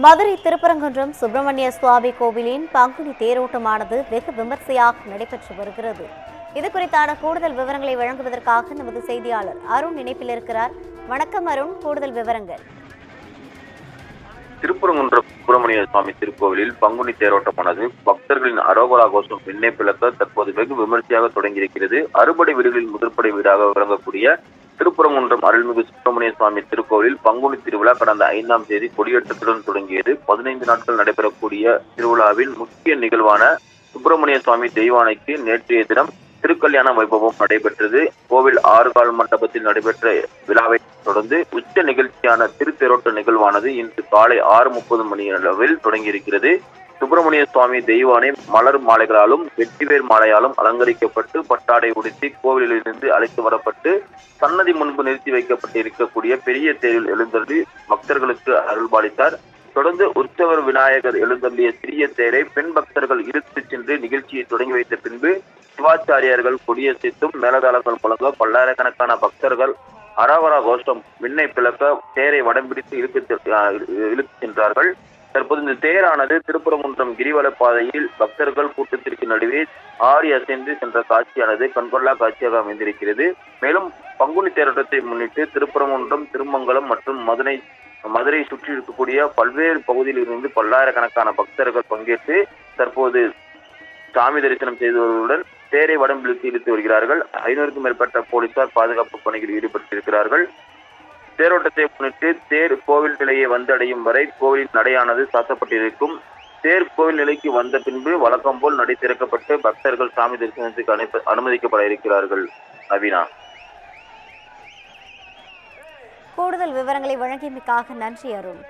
மதுரை திருப்பரங்குன்றம் சுப்பிரமணிய சுவாமி கோவிலின் பங்குனி தேரோட்டமானது வெகு விமர்சையாக நடைபெற்று வருகிறது. இது குறித்தான கூடுதல் விவரங்களை வழங்குவதற்காக நமது செய்தியாளர் அருண் இணைப்பில் இருக்கிறார். வணக்கம் அருண் கூடுதல் விவரங்கள். திருப்பரங்குன்றம் சுப்பிரமணிய சுவாமி திருக்கோவிலில் பங்குனி தேரோட்டமானது பக்தர்களின் அரோகலா கோஷம் விண்ணை பிளக்க தற்போது வெகு விமர்சையாக தொடங்கியிருக்கிறது. அறுபடை வீடுகளில் முதற்படை வீடாக விளங்கக்கூடிய திருப்பரங்குன்றம் அருள்மிகு சுப்பிரமணிய சுவாமி திருக்கோவிலில் பங்குனி திருவிழா கடந்த ஐந்தாம் தேதி கொடியேற்றத்துடன் தொடங்கியது. பதினைந்து நாட்கள் நடைபெறக்கூடிய திருவிழாவில் முக்கிய நிகழ்வான சுப்பிரமணிய சுவாமி தெய்வானைக்கு நேற்றைய தினம் திருக்கல்யாண வைபவம் நடைபெற்றது. கோவில் ஆறுகால் மண்டபத்தில் நடைபெற்ற விழாவை தொடர்ந்து உச்ச நிகழ்ச்சியான திருத்தேரோட்ட நிகழ்வானது இன்று காலை ஆறு முப்பது மணி அளவில் தொடங்கியிருக்கிறது. சுப்பிரமணிய சுவாமி தெய்வானை மலர் மாலைகளாலும் வெற்றிவேர் மாலையாலும் அலங்கரிக்கப்பட்டு பட்டாடை உடுத்தி கோவிலிலிருந்து அழைத்து வரப்பட்டு சன்னதி முன்பு நிறுத்தி வைக்கப்பட்டு இருக்கக்கூடிய பெரிய தேரில் எழுந்தருளி பக்தர்களுக்கு அருள்பாலித்தார். தொடர்ந்து உற்சவர் விநாயகர் எழுந்தள்ளிய சிறிய தேரை பெண் பக்தர்கள் இழுத்துச் சென்று நிகழ்ச்சியை தொடங்கி வைத்த பின்பு சிவாச்சாரியார்கள் கொடியசைத்தும் மேலதாளங்கள் முழங்க பல்லாயிரக்கணக்கான பக்தர்கள் அரவரா கோஷம் விண்ணை பிளக்க தேரை வடம் பிடித்து இழுத்து இழுத்து சென்றார்கள். தற்போது இந்த தேரானது திருப்பரங்குன்றம் கிரிவல பாதையில் பக்தர்கள் கூட்டத்திற்கு நடுவே ஆடி அசைந்து சென்ற காட்சியானது கண்கொள்ளா காட்சியாக அமைந்திருக்கிறது. மேலும் பங்குனி தேரோட்டத்தை முன்னிட்டு திருப்பரங்குன்றம் திருமங்கலம் மற்றும் மதுரை மதுரை சுற்றி இருக்கக்கூடிய பல்வேறு பகுதியில் இருந்து பல்லாயிரக்கணக்கான பக்தர்கள் பங்கேற்று தற்போது சாமி தரிசனம் செய்தவர்களுடன் தேரை வடம்பிழித்து இழுத்து வருகிறார்கள். ஐநூறுக்கும் மேற்பட்ட போலீசார் பாதுகாப்பு பணியில் ஈடுபட்டிருக்கிறார்கள். தேரோட்டத்தை முன்னிட்டு தேர் கோவில் நிலையை வந்தடையும் வரை கோவிலின் நடையானது சாத்தப்பட்டிருக்கும். தேர் கோவில் நிலைக்கு வந்த பின்பு வழக்கம் போல் நடை திறக்கப்பட்டு பக்தர்கள் சாமி தரிசனத்துக்கு அனுப்ப அனுமதிக்கப்பட இருக்கிறார்கள். நவீனா. கூடுதல் விவரங்களை வழங்கியமைக்காக நன்றி அருண்.